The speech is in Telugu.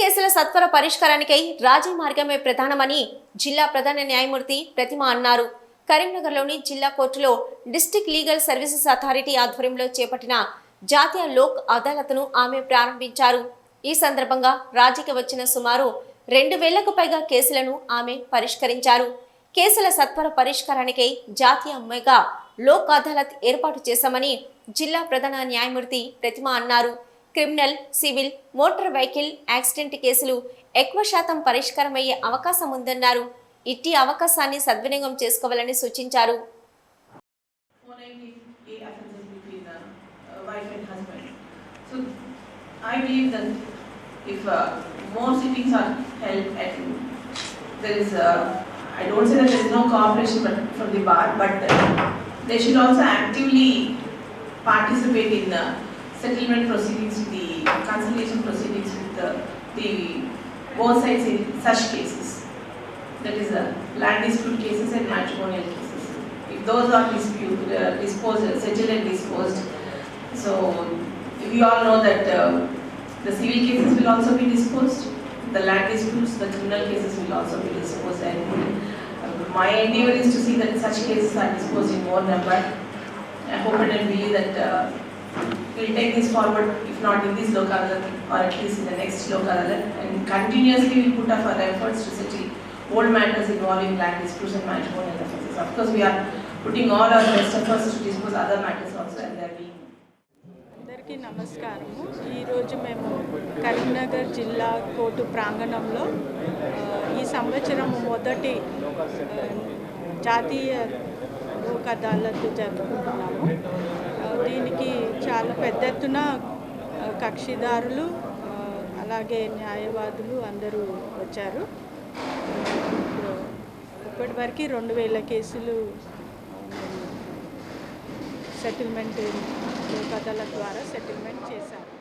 కేసుల సత్వర పరిష్కారానికై రాజీ మార్గమే ప్రధానమని జిల్లా ప్రధాన న్యాయమూర్తి ప్రతిమ అన్నారు. కరీంనగర్లోని జిల్లా కోర్టులో డిస్టిక్ లీగల్ సర్వీసెస్ అథారిటీ ఆధ్వర్యంలో చేపట్టిన జాతీయ లోక్ అదాలత్ను ఆమె ప్రారంభించారు. ఈ సందర్భంగా రాజీకి వచ్చిన సుమారు రెండు వేలకు పైగా కేసులను ఆమె పరిష్కరించారు. కేసుల సత్వర పరిష్కారానికై జాతీయ మెగా లోక్ అదాలత్ ఏర్పాటు చేశామని జిల్లా ప్రధాన న్యాయమూర్తి ప్రతిమ అన్నారు. Criminal civil motor vehicle accident కేసులు ఎక్కువ శాతం పరిష్కారమయ్యే అవకాశం ఉందన్నారు ఇట్టి అవకాశాన్ని సద్వినియోగం చేసుకోవాలని సూచించారు I believe that if uh, more sittings are held at, there is, uh, I don't say that there is no cooperation but from the bar, but uh, they should also actively participate in uh, settlement proceedings with the conciliation proceedings with the, the both sides in such cases. That is uh, land dispute cases and matrimonial cases. If those are dispute, uh, disposed, settled and disposed, so we all know that uh, the civil cases will also be disposed, the land disputes, the criminal cases will also be disposed and uh, my endeavor is to see that such cases are disposed in more number. I hope and believe that will take this forward, if not in this local or at least in the next local and continuously we put up our efforts to settle old matters involving land disputes and matrimonial offences. Of course, we are putting all our best efforts to dispose other matters also and they are being అందరికీ నమస్కారము ఈరోజు మేము కరీంనగర్ జిల్లా కోర్టు ప్రాంగణంలో ఈ సంవత్సరం మొదటి జాతీయ లోక్ అదాలత్ జరుపుకుంటున్నాము దీనికి చాలా పెద్ద ఎత్తున కక్షిదారులు అలాగే న్యాయవాదులు అందరూ వచ్చారు. ఇప్పటి వరకు రెండు వేల కేసులు సెటిల్మెంట్ లోక్ అదాలత్ ద్వారా సెటిల్మెంట్ చేశారు.